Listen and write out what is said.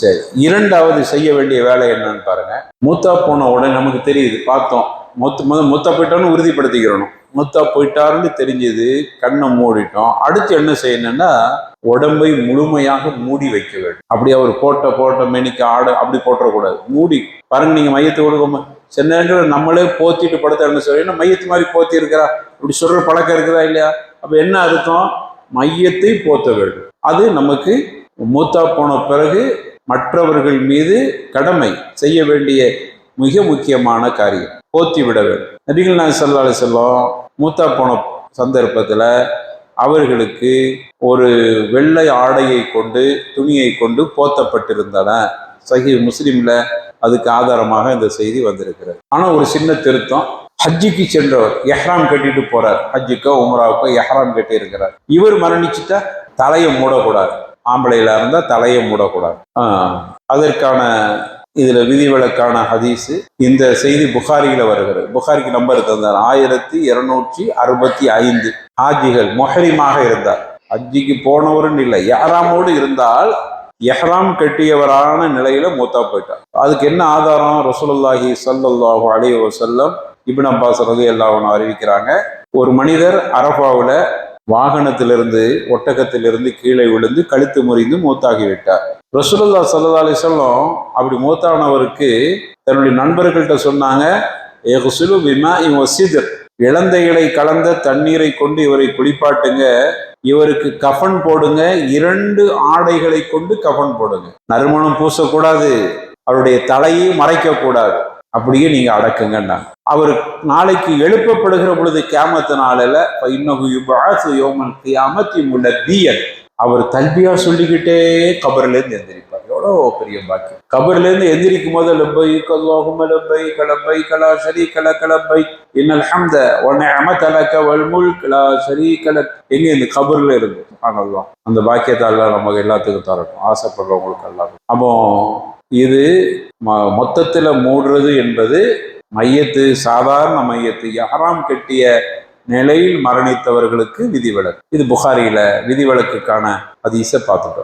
சரி இரண்டாவது செய்ய வேண்டிய வேலை என்னன்னு பாருங்க. மூத்தா போன உடனே நமக்கு தெரியுது பார்த்தோம். மொத்த முத மூத்தா போயிட்டோம்னு உறுதிப்படுத்திக்கிறணும். மூத்தா போயிட்டாருன்னு தெரிஞ்சது கண்ணை மூடிட்டோம். அடுத்து என்ன செய்யணும்னா உடம்பை முழுமையாக மூடி வைக்க வேண்டும். அப்படி அவர் போட்ட போட்ட மெனிக்கு ஆடு அப்படி போட்டுறக்கூடாது. மூடி பாருங்க நீங்க மையத்தை கொடுக்க சில நேரங்களில் நம்மளே போத்திட்டு படுத்தாருன்னு சொல்லி மையத்து மாதிரி போத்தி இருக்கிறா இப்படி சொல்ற பழக்கம் இருக்குதா இல்லையா? அப்ப என்ன அர்த்தம்? மையத்தை போத்த வேண்டும். அது நமக்கு மூத்தா போன பிறகு மற்றவர்கள் மீது கடமை செய்ய வேண்டிய மிக முக்கியமான காரியம். போத்தி விட வேண்டும். நபிகள் நாயகம் ஸல்லல்லாஹு செல்லும் செல்லம் மூத்தா போன சந்தர்ப்பத்தில் அவர்களுக்கு ஒரு வெள்ளை ஆடையை கொண்டு துணியை கொண்டு போத்தப்பட்டிருந்தன. சஹி முஸ்லீமில் அதுக்கு ஆதாரமாக இந்த செய்தி வந்திருக்கிறது. ஆனால் ஒரு சின்ன திருத்தம் ஹஜ்ஜிக்கு சென்றவர் எஹ்ராம் கட்டிட்டு போறார். ஹஜ்ஜுக்கோ உமராவுக்கோ எஹ்ராம் கட்டி இருக்கிறார் இவர் மரணிச்சுட்டா தலையை மூடக்கூடாது. ஆம்பளையில இருந்தா தலையை மூடக்கூடாது. அதற்கான இதுல விதிவிலக்கான ஹதீஸ் இந்த செய்தி புகாரியில வருகிறது. புகாரிக்கு நம்பர் தந்தார். ஆயிரத்தி இருநூற்றி அறுபத்தி ஐந்து ஆஜிகள் மொஹரிமாக இருந்தார். அஜிக்கு போனவருன்னு இல்லை யாராமோடு இருந்தால் எஹ்ராம் கட்டியவரான நிலையில மூத்தா போயிட்டார். அதுக்கு என்ன ஆதாரம்? ரசூலுல்லாஹி ஸல்லல்லாஹு அலி வசல்லம் இபின் அப்பாஸ் எல்லாவனும் அறிவிக்கிறாங்க. ஒரு மனிதர் அரபாவில் வாகனத்திலிருந்து ஒட்டகத்திலிருந்து கீழே விழுந்து கழுத்து முறிந்து மூத்தாகிவிட்டார். ரசூலுல்லா சல்லா அலி சொல்லம் அப்படி மூத்தானவருக்கு தன்னுடைய நண்பர்கள்ட்ட சொன்னாங்க "இக்ஸிலு பிமாஇன் வசித்ர்." இளந்தைகளை கலந்த தண்ணீரை கொண்டு இவரை குளிப்பாட்டுங்க. இவருக்கு கஃன் போடுங்க. இரண்டு ஆடைகளை கொண்டு கஃன் போடுங்க. நறுமணம் பூசக்கூடாது. அவருடைய தலையை மறைக்க கூடாது அப்படியே நீங்கள் அடக்குங்கண்ணா. அவர் நாளைக்கு எழுப்பப்படுகிற பொழுது கேமத்து நாளில் இன்னகு யுபாசு யோமன் கியாமத்தி முல்லபியன் அவர் தல்பியா சொல்லிக்கிட்டே கபர்லேருந்து எந்திரிப்பார். எவ்வளோ பெரிய பாக்கியம். கபர்லேருந்து எந்திரிக்கும் போது லப்பை கல்லாஹும லப்பை கலப்பை கலா சரி கல கலப்பை இன்னல் ஹம்த உன்னை அமத்தலக்க வல்முல் கலா சரி கல எங்க இந்த கபர்ல இருந்து. ஆனல்லாம் அந்த பாக்கியத்தை எல்லாம் நமக்கு எல்லாத்துக்கும் தரட்டும் ஆசைப்படுறவங்களுக்கு எல்லாரும் அப்போ இது ம- மூடுறது என்பது மையத்து சாதாரண மையத்து யாராம் கட்டிய நிலையில் மரணித்தவர்களுக்கு விதிவிலக்கு. இது புகாரியில விதிவிலக்குக்கான அதிசை பார்த்துட்டோம்.